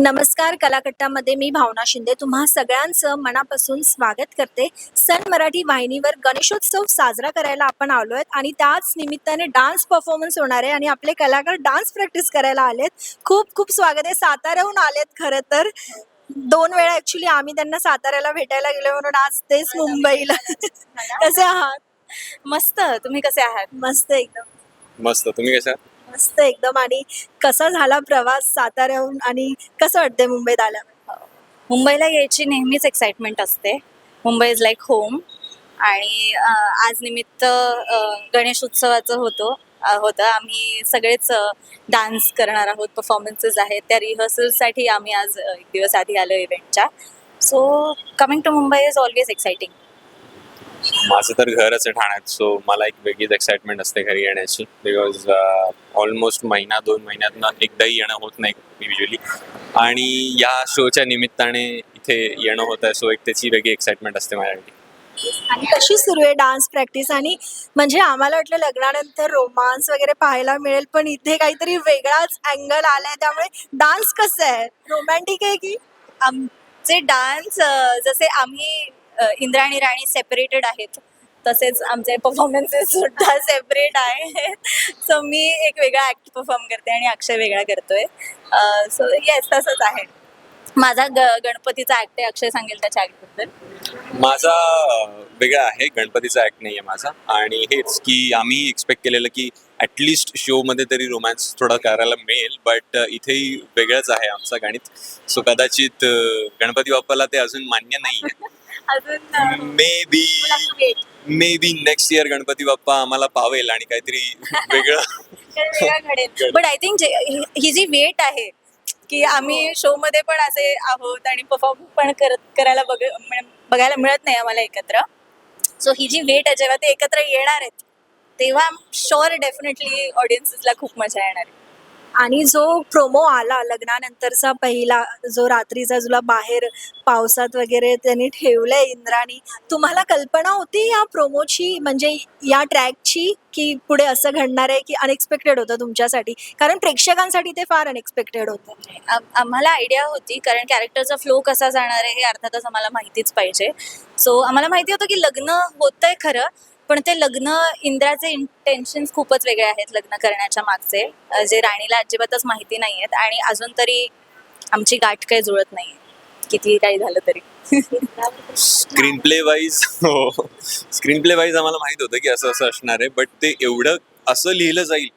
नमस्कार कलाकट्टामध्ये मी भावना शिंदे तुम्हा सगळ्यांचं मनापासून स्वागत करते. सन मराठी वाहिनीवर गणेशोत्सव साजरा करायला आपण आलो आहेत आणि त्याच निमित्ताने डान्स परफॉर्मन्स होणार आहे आणि आपले कलाकार डान्स प्रॅक्टिस करायला आलेत. खूप खूप स्वागत आहे. साताऱ्याहून आलेत खरं तर. दोन वेळा ऍक्च्युली आम्ही त्यांना साताऱ्याला भेटायला गेलो म्हणून आज तेच मुंबईला. कसे आहात? मस्त. तुम्ही कसे आहात? मस्त एकदम. मस्त. तुम्ही कशा मस्त एकदम आणि कसा झाला प्रवास साताऱ्याहून आणि कसं वाटतंय मुंबईत आल्यावर? मुंबईला यायची नेहमीच एक्साइटमेंट असते. मुंबई इज लाईक होम आणि अं, आज निमित्त अं, गणेश उत्सवाचं होतो अं, होतं. आम्ही सगळेच डान्स करणार आहोत. परफॉर्मन्सेस आहेत. त्या रिहर्सलसाठी आम्ही आज अं, एक दिवस आधी आलो इव्हेंटच्या so coming to Mumbai is always exciting माझं तर घरच आहे ठाण्यात सो मला एक वेगळीच एक्साइटमेंट असते घरी येण्याची. बिकॉज ऑलमोस्ट uh, महिना दोन महिन्यातनं एकदाही येणं होत नाही युजली आणि या शोच्या निमित्ताने इथे येणं होत आहे सो एक त्याची वेगळी एक्साइटमेंट असते माझ्यासाठी. आणि कशी सुरू आहे डान्स प्रॅक्टिस आणि म्हणजे आम्हाला वाटलं लग्नानंतर रोमांस वगैरे पाहायला मिळेल पण इथे काहीतरी वेगळाच अँगल आलाय त्यामुळे डान्स कसं आहे? रोमॅन्टिक आहे की? आमचे डान्स जसे आम्ही अ, इंद्रा आणि राणी सेपरेटेड आहेत. तसेच आमचे परफॉर्मन्सेस सुद्धा सेपरेट आहेत. सो मी एक वेगळा ऍक्ट परफॉर्म करते आणि अक्षय वेगळा करतोय. सो येस तसंच आहे. माझा गणपतीचा ऍक्ट आहे. अक्षय सांगेल त्याच्या ऍक्टबद्दल माझा अं, वेगळा आहे. गणपतीचा ऍक्ट नाही आहे माझा. आणि हेच की आम्ही एक्सपेक्ट केलेलं की ॲटलिस्ट शोमध्ये तरी रोमॅन्स थोडा करायला मिळेल. बट इथेही वेगळंच आहे आमचा गणित. सो कदाचित गणपती बाप्पाला ते अजून मान्य नाही आहे अजून maybe maybe next year Ganpati Bappa आम्हाला पावेल आणि काहीतरी वेगळं. घडेल. बट आय थिंक ही जी वेट आहे की आम्ही शो मध्ये पण असे आहोत आणि परफॉर्म पण करत करायला बघ बघायला मिळत नाही आम्हाला एकत्र. सो ही जी वेट आहे जेव्हा ते एकत्र येणार आहेत तेव्हा शुअर डेफिनेटली ऑडियन्सेसला खूप मजा येणार आहे. आणि जो प्रोमो आला लग्नानंतरचा पहिला जो रात्रीचा तुला बाहेर पावसात वगैरे त्यांनी ठेवलंय इंद्राणी तुम्हाला कल्पना होती या प्रोमोची म्हणजे या ट्रॅकची की पुढे असं घडणार आहे की अनएक्सपेक्टेड होतं तुमच्यासाठी? कारण प्रेक्षकांसाठी ते फार अनएक्सपेक्टेड होतं. आम्हाला आयडिया होती कारण कॅरेक्टरचा फ्लो कसा जाणार आहे हे अर्थातच आम्हाला माहितीच पाहिजे. सो आम्हाला माहिती होतं की लग्न होतंय खरं पण ते लग्न इंद्राचे इंटेन्शन खूपच वेगळे आहेत लग्न करण्याच्या मागचे. जे राणीला अजिबातच माहिती नाही आहेत आणि अजून तरी आमची गाठ काही जुळत नाही किती काही झालं तरी. स्क्रीन प्ले वाईज हो. स्क्रीन प्ले वाईज आम्हाला माहीत होतं की असं असं असणार आहे बट ते एवढं असं लिहिलं जाईल.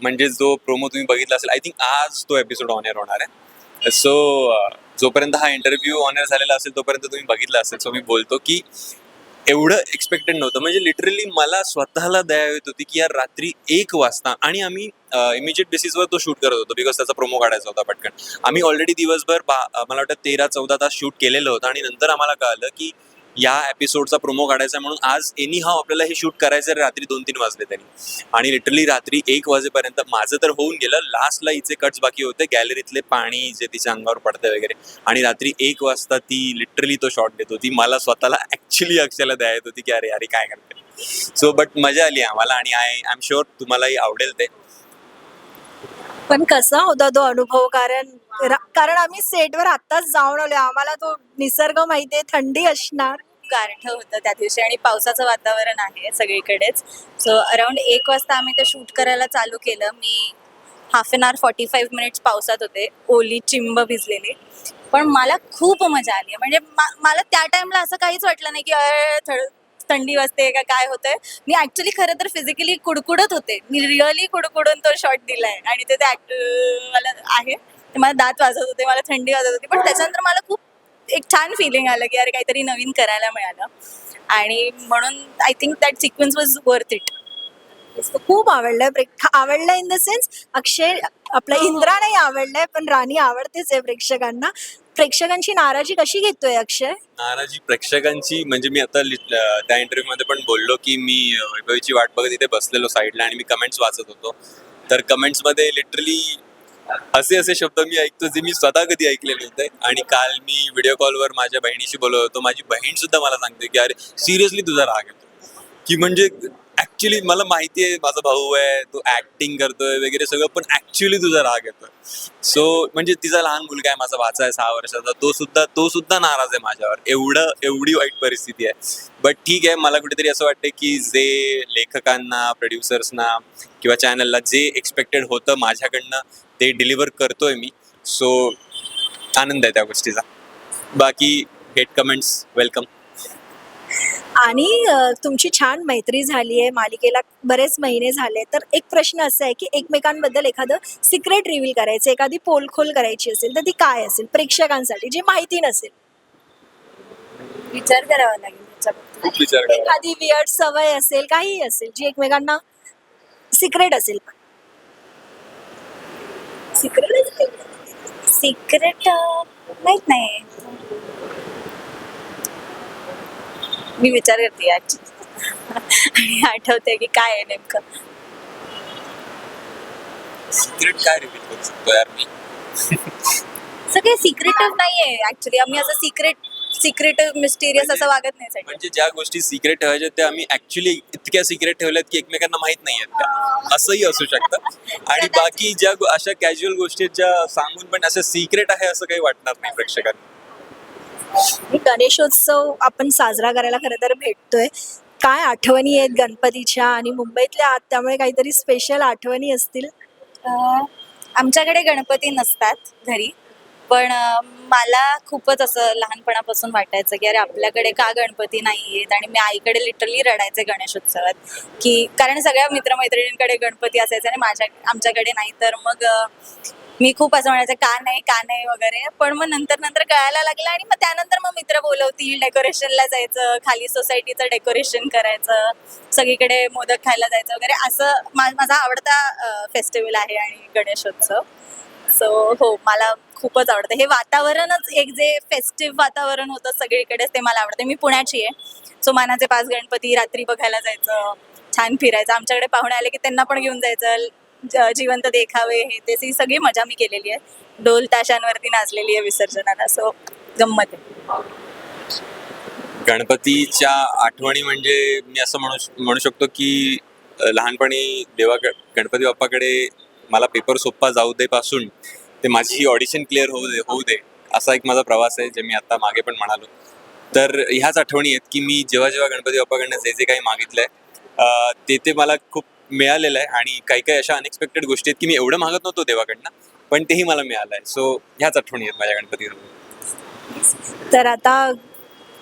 म्हणजे जो प्रोमो तुम्ही बघितला असेल आय थिंक आज तो एपिसोड ऑन एअर होणार आहे. सो जोपर्यंत हा इंटरव्ह्यू ऑनर झालेला असेल तोपर्यंत तुम्ही बघितला असेल. सो मी बोलतो की एवढं एक्सपेक्टेड नव्हतं. म्हणजे लिटरली मला स्वतःला दया येत होती की यार रात्री एक वाजता आणि आम्ही इमिजिएट बेसिसवर तो शूट करत होतो बिकॉज त्याचा प्रोमो काढायचा होता पटकन. आम्ही ऑलरेडी दिवसभर बा मला वाटतं तेरा चौदा तास शूट केलेलं होतं आणि नंतर आम्हाला कळलं की या एपिसोडचा प्रोमो काढायचा म्हणून आज एनी हाव आपल्याला हे शूट करायचं रात्री दोन तीन वाजले त्यांनी आणि लिटरली रात्री एक वाजेपर्यंत माझं तर होऊन गेलं. लास्टला हिचे कट्स बाकी होते. गॅलरीतले पाणी जे तिच्या अंगावर पडते वगैरे. आणि रात्री एक वाजता ती लिटरली तो शॉट देत होती. मला स्वतःला ऍक्च्युली अक्षयला द्या येत होती की अरे अरे काय करते? सो बट मजा आली आम्हाला आणि आय आय एम शुअर तुम्हालाही आवडेल ते. पण कसा होता तो अनुभव? कारण कारण आम्ही सेटवर आत्ताच जाऊन आलो आम्हाला तो निसर्ग माहितीये. थंडी असणार. गारठं होतं त्या दिवशी आणि पावसाचं वातावरण आहे सगळीकडेच. सो अराउंड एक वाजता आम्ही ते शूट करायला चालू केलं. मी half an hour forty five minutes पावसात होते. ओली चिंब भिजलेली. पण मला खूप मजा आली. म्हणजे मा- मला त्या टाइमला असं काहीच वाटलं नाही की अरे, थंडी वाजते का काय होतंय? मी ऍक्च्युली खरं तर फिजिकली कुडकुडत होते. मी रिअली कुडकुडून तो शॉट दिलाय. आणि ते मला आहे. ते मला दात वाजत होते मला थंडी वाजत होती. पण त्याच्यानंतर मला खूप एक छान फिलिंग आलं की अरे काहीतरी नवीन करायला मिळालं. आणि म्हणून I think that sequence was worth it खूप आवडलंय. प्रेक आवडलंय इन द सेन्स अक्षय आपला इंद्रा नाही आवडलाय पण राणी आवडतेच आहे प्रेक्षकांना. प्रेक्षकांची नाराजी कशी घेतोय अक्षय? नाराजी प्रेक्षकांची म्हणजे मी आता त्या इंटरव्ह्यू मध्ये पण बोललो की मी वैभवीची वाट बघत इथे बसलेलो साईडला आणि मी कमेंट्स वाचत होतो. तर कमेंट्समध्ये लिटरली असे असे शब्द मी ऐकतो जे मी स्वतः कधी ऐकलेले होते आणि काल मी व्हिडिओ कॉलवर माझ्या बहिणीशी बोलत होतो. माझी बहीण सुद्धा मला सांगते की अरे सिरियसली तुझा राग येतो की म्हणजे ऍक्च्युली मला माहिती आहे माझा भाऊ आहे तो ऍक्टिंग करतोय वगैरे सगळं पण ऍक्च्युली तुझा राग येतोय. सो म्हणजे तिचा लहान मुलगा आहे माझा वाचा आहे सहा वर्षाचा. तो सुद्धा तो सुद्धा नाराज आहे माझ्यावर. एवढं एवढी वाईट परिस्थिती आहे. बट ठीक आहे मला कुठेतरी असं वाटतं की जे लेखकांना प्रोड्युसर्सना किंवा चॅनलला जे एक्सपेक्टेड होतं माझ्याकडनं ते डिलिव्हर करतोय मी. सो आनंद आहे त्या गोष्टीचा. बाकी हेट कमेंट्स वेलकम आणि तुमची छान मैत्री झाली आहे मालिकेला बरेच महिने झाले तर एक प्रश्न असा आहे की एकमेकांबद्दल एखादं सिक्रेट रिव्हील करायचं एखादी पोलखोल करायची असेल तर ती काय असेल? प्रेक्षकांसाठी जी माहिती नसेल. विचार करावा लागेल खूप विचार एखादी वियर्ड सवय असेल काहीही असेल जी एकमेकांना सिक्रेट असेल. पण सिक्रेट सिक्रेट माहीत नाही. मी विचार करते आणि आठवते की काय आहे नेमकं. सिक्रेट काय रिव्हील करू शकतो यार मी? सगळे सिक्रेटिव्ह नाहीये ऍक्च्युली आम्ही असं सिक्रेट सिक्रेटिव्ह मिस्टिरियस असं वागत नाही साठी म्हणजे ज्या गोष्टी सिक्रेट ठेवायच्या त्या आम्ही ऍक्च्युली इतक्या सिक्रेट ठेवल्यात की एकमेकांना माहीत नाही आहेत त्या. असंही असू शकतं. आणि बाकी ज्या गो- अशा कॅज्युअल गोष्टी आहेत ज्या सांगून पण असं सिक्रेट आहे असं काही वाटणार नाही प्रेक्षकांना. गणेशोत्सव आपण साजरा करायला खरं तर भेटतोय. काय आठवणी आहेत गणपतीच्या आणि मुंबईतल्या आत? त्यामुळे काहीतरी स्पेशल आठवणी असतील. आमच्याकडे गणपती नसतात घरी. पण मला खूपच असं लहानपणापासून वाटायचं की अरे आपल्याकडे का गणपती नाही आहेत आणि मी आईकडे लिटरली रडायचे गणेशोत्सवात. की कारण सगळ्या मित्रमैत्रिणींकडे गणपती असायचे आणि माझ्या आमच्याकडे नाही. तर मग मी खूप असं म्हणायचं का नाही का नाही वगैरे. पण मग नंतर नंतर कळायला लागलं आणि मग त्यानंतर मग मित्र बोलवतील डेकोरेशनला जायचं खाली सोसायटीचं डेकोरेशन करायचं सगळीकडे मोदक खायला जायचं वगैरे. असं मा- माझा आवडता फेस्टिवल आहे आणि गणेशोत्सव. सो हो मला खूपच आवडतं. हे वातावरणच एक जे फेस्टिव्ह वातावरण होतं सगळीकडेच ते मला आवडतं. मी पुण्याची आहे. सो मानाचे पाच गणपती रात्री बघायला जायचं छान फिरायचं. आमच्याकडे पाहुणे आले की त्यांना पण घेऊन जायचं. जिवंत देखावे हे ते ही सगळी मजा मी केलेली आहे. ढोल ताशांवरती नाचलेली आहे विसर्जनाला. सो गंमत आहे. गणपतीच्या आठवणी म्हणजे मी असं म्हणू म्हणू शकतो की लहानपणी देवा गणपती बाप्पाकडे मला पेपर सोप्पा जाऊ दे पासून ते माझी ऑडिशन क्लिअर होऊ दे होऊ दे असा एक माझा प्रवास आहे जे मी आता मागे पण म्हणालो. तर ह्याच आठवणी आहेत की मी जेव्हा जेव्हा गणपती बाप्पाकडनं जे जे काही मागितलंय ते ते मला खूप मिळालेलं आहे आणि काही काही अशा अनएक्सपेक्टेड गोष्टी आहेत की मी एवढं मागत नव्हतो देवाकडनं पण तेही मला मिळालं आहे सो ह्याच आठवणी आहेत माझ्या गणपतीवर तर आता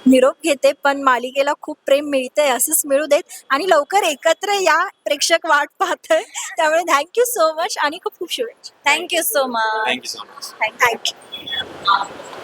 निरोप घेते पण मालिकेला खूप प्रेम मिळतंय असंच मिळू देत. आणि लवकर एकत्र या प्रेक्षक वाट पाहतोय. त्यामुळे थँक्यू सो मच आणि खूप खूप शुभेच्छा. Thank you so much thank you so much thank you